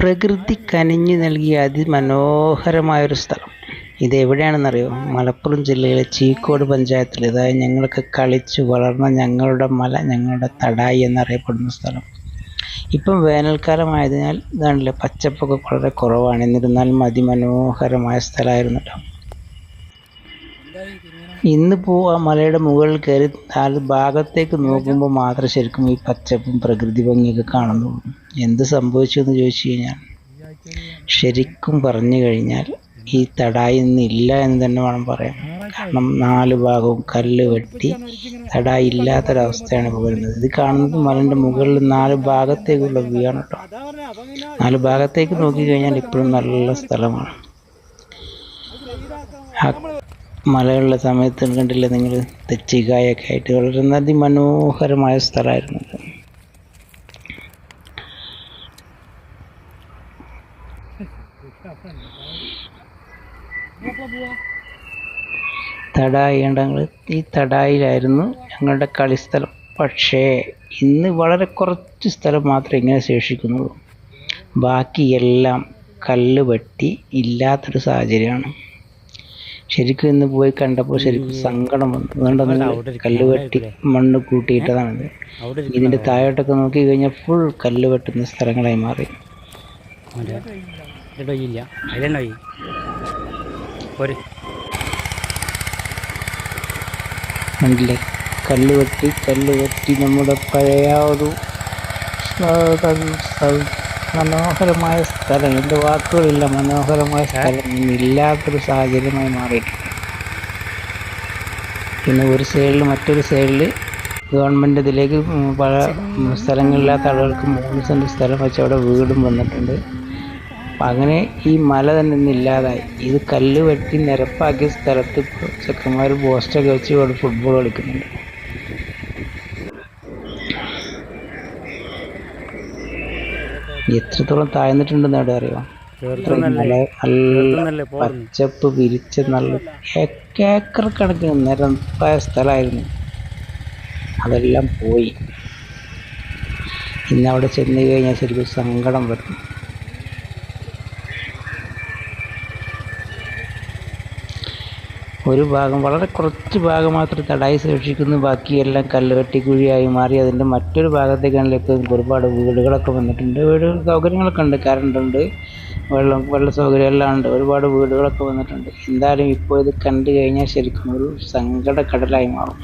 പ്രകൃതി കനിഞ്ഞു നൽകിയ അതിമനോഹരമായൊരു സ്ഥലം. ഇത് എവിടെയാണെന്നറിയോ? മലപ്പുറം ജില്ലയിലെ ചീക്കോട് പഞ്ചായത്തിൽ. അതായത് ഞങ്ങൾക്ക് കളിച്ച് വളർന്ന ഞങ്ങളുടെ മല ഞങ്ങളുടെ തടായി എന്നറിയപ്പെടുന്ന സ്ഥലം. ഇപ്പം വേനൽക്കാലമായതിനാൽ ഇതാണല്ലേ പച്ചപ്പൊക്കെ വളരെ കുറവാണ്. എന്നിരുന്നാലും അതിമനോഹരമായ സ്ഥലമായിരുന്നു കേട്ടോ. ഇന്നിപ്പോൾ ആ മലയുടെ മുകളിൽ കയറി നാല് ഭാഗത്തേക്ക് നോക്കുമ്പോൾ മാത്രം ശരിക്കും ഈ പച്ചപ്പും പ്രകൃതി ഭംഗിയൊക്കെ കാണുന്നു എന്ത് സംഭവിച്ചു എന്ന് ചോദിച്ചു കഴിഞ്ഞാൽ ശരിക്കും പറഞ്ഞു കഴിഞ്ഞാൽ ഈ തടായി ഇന്നില്ല എന്ന് തന്നെ വേണം പറയാൻ. കാരണം നാല് ഭാഗവും കല്ല് വെട്ടി തടായി ഇല്ലാത്തൊരവസ്ഥയാണ് ഇപ്പോൾ വരുന്നത്. ഇത് കാണുന്നത് മലന്റെ മുകളിൽ നാല് ഭാഗത്തേക്കുള്ള വ്യൂ ആണ് കേട്ടോ. നാല് ഭാഗത്തേക്ക് നോക്കിക്കഴിഞ്ഞാൽ ഇപ്പോഴും നല്ല സ്ഥലമാണ്. മലയുള്ള സമയത്ത് കണ്ടില്ലേ നിങ്ങൾ? തെച്ചിക്കായൊക്കെ ആയിട്ട് വളരെ അതിമനോഹരമായ സ്ഥലമായിരുന്നു. തടായി ഞങ്ങൾ ഈ തടായിലായിരുന്നു ഞങ്ങളുടെ കളിസ്ഥലം. പക്ഷേ ഇന്ന് വളരെ കുറച്ച് സ്ഥലം മാത്രമേ ഇങ്ങനെ ശേഷിക്കുന്നുള്ളൂ. ബാക്കിയെല്ലാം കല്ല് വെട്ടി ഇല്ലാത്തൊരു സാഹചര്യമാണ്. ശരിക്കും ഇന്ന് പോയി കണ്ടപ്പോൾ ശരിക്കും സങ്കടം വന്നു. അതുകൊണ്ട് കല്ലുവെട്ടി മണ്ണ് കൂട്ടിയിട്ടതാണിത് ഇതിന്റെ ഇതിന്റെ താഴോട്ടൊക്കെ നോക്കി കഴിഞ്ഞാൽ ഫുൾ കല്ല് വെട്ടുന്ന സ്ഥലങ്ങളായി മാറി. കണ്ടില്ലേ? കല്ല് വെട്ടി കല്ല് വെട്ടി നമ്മുടെ പഴയ ഒരു മനോഹരമായ സ്ഥലം. എന്റെ വാക്കുകളില്ല. മനോഹരമായ സ്ഥലം ഇല്ലാത്തൊരു സാഹചര്യമായി മാറിയിട്ടുണ്ട്. പിന്നെ ഒരു സൈഡിൽ മറ്റൊരു സൈഡിൽ ഗവൺമെന്റ് ഇതിലേക്ക് പല സ്ഥലങ്ങളില്ലാത്ത ആളുകൾക്ക് മൂന്ന് സെന്റ് സ്ഥലം വെച്ച് അവിടെ വീടും വന്നിട്ടുണ്ട്. അങ്ങനെ ഈ മല തന്നെ ഇന്ന് ഇല്ലാതായി. ഇത് കല്ല് വെട്ടി നിരപ്പാക്കിയ സ്ഥലത്ത് ചെക്കന്മാർ പോസ്റ്റൊക്കെ വെച്ച് ഇവിടെ ഫുട്ബോൾ കളിക്കുന്നുണ്ട്. എത്രത്തോളം താഴ്ന്നിട്ടുണ്ടെന്ന് അവിടെ അറിയാം? നല്ല പച്ചപ്പ് വിരിച്ച നല്ല ഏക്ക- ഏക്കർ കണക്കിന് നിരപ്പായ സ്ഥലമായിരുന്നു. അതെല്ലാം പോയി. ഇന്നവിടെ ചെന്ന് കഴിഞ്ഞാൽ ശരിക്കും സങ്കടം വരും. ഒരു ഭാഗം വളരെ കുറച്ച് ഭാഗം മാത്രം തടായി സൂക്ഷിക്കുന്നു. ബാക്കിയെല്ലാം കല്ലുകെട്ടി കുഴിയായി മാറി. അതിന്റെ മറ്റൊരു ഭാഗത്തേക്കാണല്ലോ ഇപ്പോൾ ഒരുപാട് വീടുകളൊക്കെ വന്നിട്ടുണ്ട്. വീട് സൗകര്യങ്ങളൊക്കെ ഉണ്ട് കറണ്ട് ഉണ്ട് വെള്ളം വെള്ള സൗകര്യം എല്ലാം ഉണ്ട്. ഒരുപാട് വീടുകളൊക്കെ വന്നിട്ടുണ്ട്. എന്തായാലും ഇപ്പോൾ ഇത് കണ്ടു കഴിഞ്ഞാൽ ശരിക്കും ഒരു സങ്കട കടലായി മാറും.